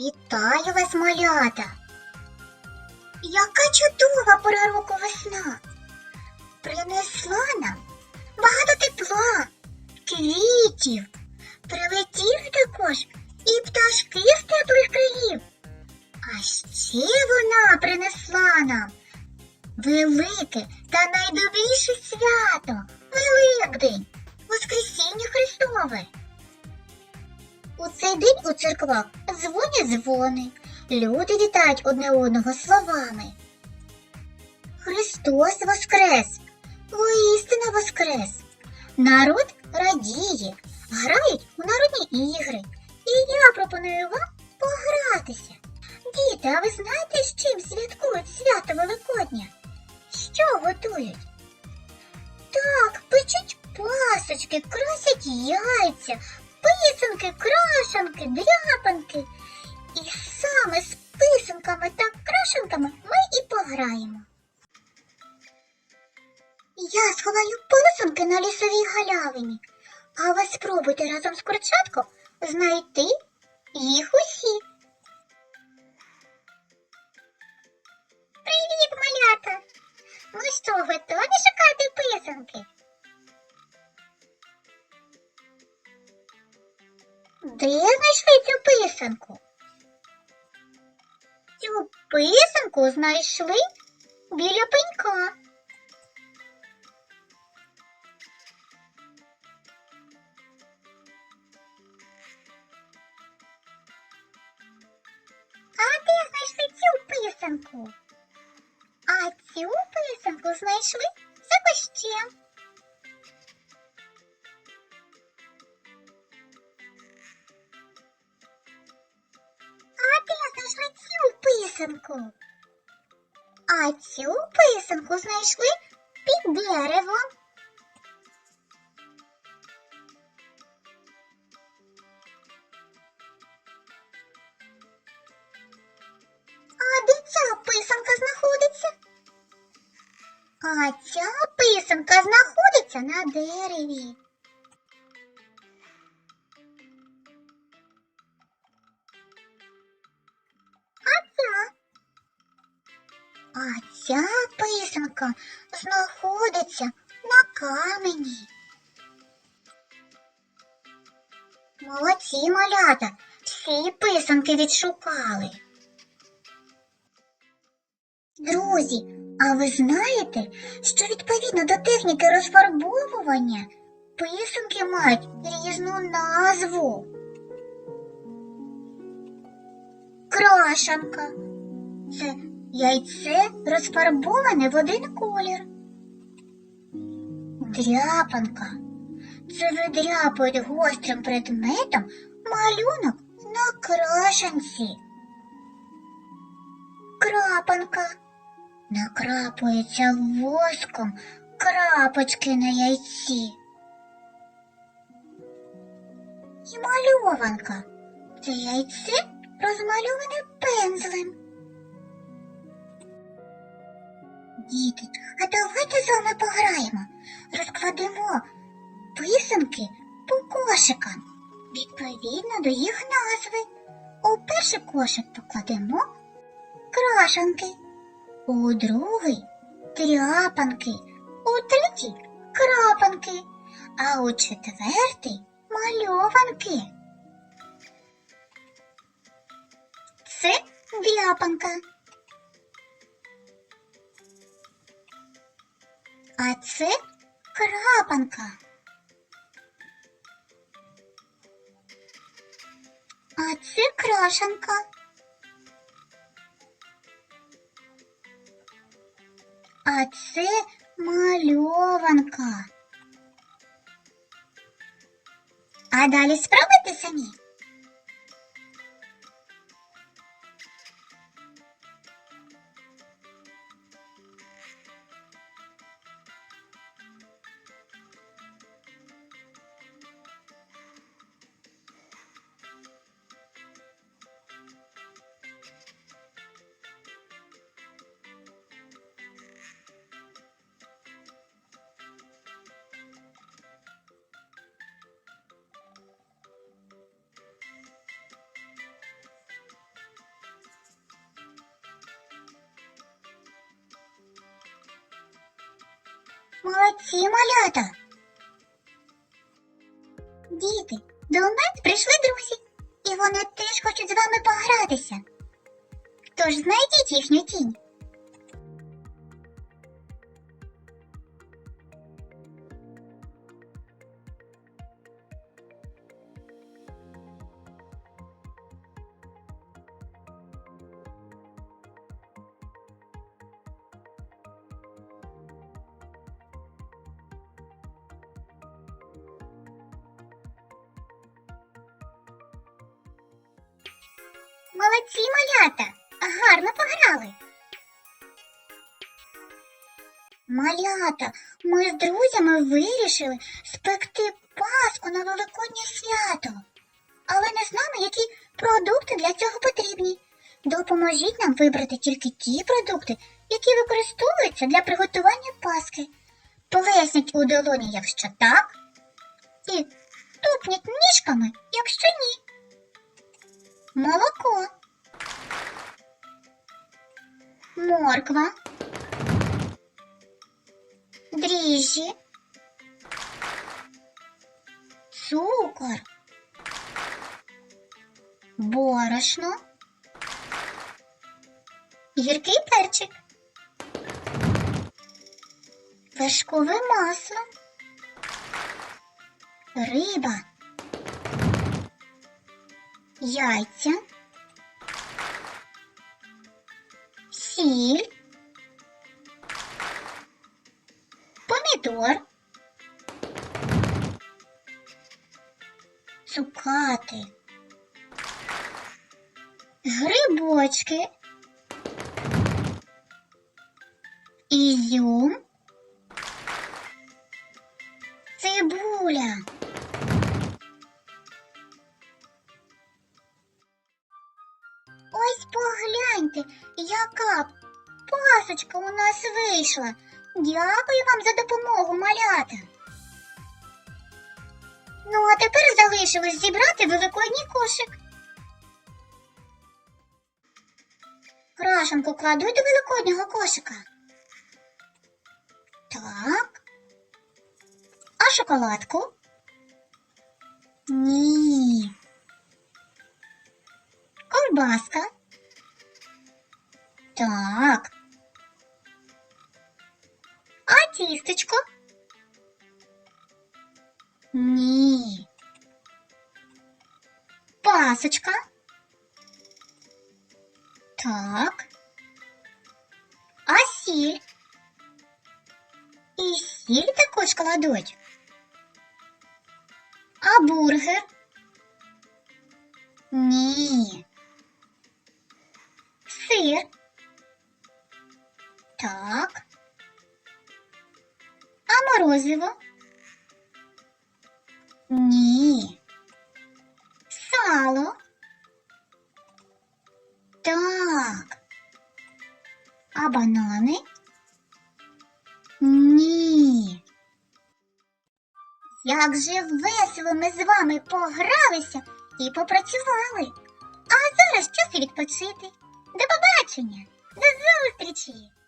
Вітаю вас, малята! Яка чудова пора року весна! Принесла нам багато тепла, квітів, прилетіли також і пташки з теплих країв. А ще вона принесла нам велике та найдобріше свято Великдень, Воскресіння Христове. У цей день у церквах дзвонять дзвони, люди вітають одне одного словами. Христос воскрес! Воістина воскрес! Народ радіє, грають у народні ігри. І я пропоную вам погратися. Діти, а ви знаєте, дряпанки. І саме з писанками та крашенками ми і пограємо. Я сховаю писанки на лісовій галявині, а ви спробуйте разом з курчатком знайти їх усі. Писанку? Цю писанку знайшли біля пенька. А де знайшли цю писанку? А цю писанку знайшли за кущем. Писанку? А цю писанку знайшли під деревом. А де писанка знаходиться? А ця писанка знаходиться на дереві. А ця писанка знаходиться на камені. Молодці малята, всі писанки відшукали. Друзі, а ви знаєте, що відповідно до техніки розфарбовування писанки мають різну назву? Крашанка. Це яйце розфарбоване в один колір. Дряпанка. Це видряпують гострим предметом малюнок на крашанці. Крапанка. Накрапується воском крапочки на яйці. І мальованка. Це яйце розмальоване пензлем. Діти, а давайте з вами пограємо. Розкладемо писанки по кошикам відповідно до їх назви. У перший кошик покладемо крашанки, у другий тряпанки, у третій крапанки, а у четвертий мальованки. Це дряпанка. А це крапанка. А це крашанка. А це мальованка. А далі спробуйте самі. Молодці, малята. Діти, до мене прийшли друзі, і вони теж хочуть з вами погратися. Тож знайдіть їхню тінь. Молодці, малята! Гарно пограли. Малята, ми з друзями вирішили спекти паску на Великоднє свято. Але не знаємо, які продукти для цього потрібні. Допоможіть нам вибрати тільки ті продукти, які використовуються для приготування паски. Плесніть у долоні, якщо так, і тупніть ніжками, якщо ні. Молоко. Морква. Дріжджі. Цукор. Борошно. Гіркий перчик. Вершкове масло. Риба. Яйця. Сіль. Помідор. Цукати. Грибочки. Ізюм. Цибуля. Пасочка у нас вийшла. Дякую вам за допомогу, малята. Ну, а тепер залишилось зібрати великодній кошик. Крашенку кладуть до великоднього кошика. Так. А шоколадку? Ні. Ковбаска. Так. тістечко? Ні. Пасочка. Так. А сіль? І сіль також кладуть. А бургер? Ні. Сир. Так. А? Ні. Сало? Так. А банани? Ні. Як же весело ми з вами погралися і попрацювали. А зараз час відпочити. До побачення, до зустрічі!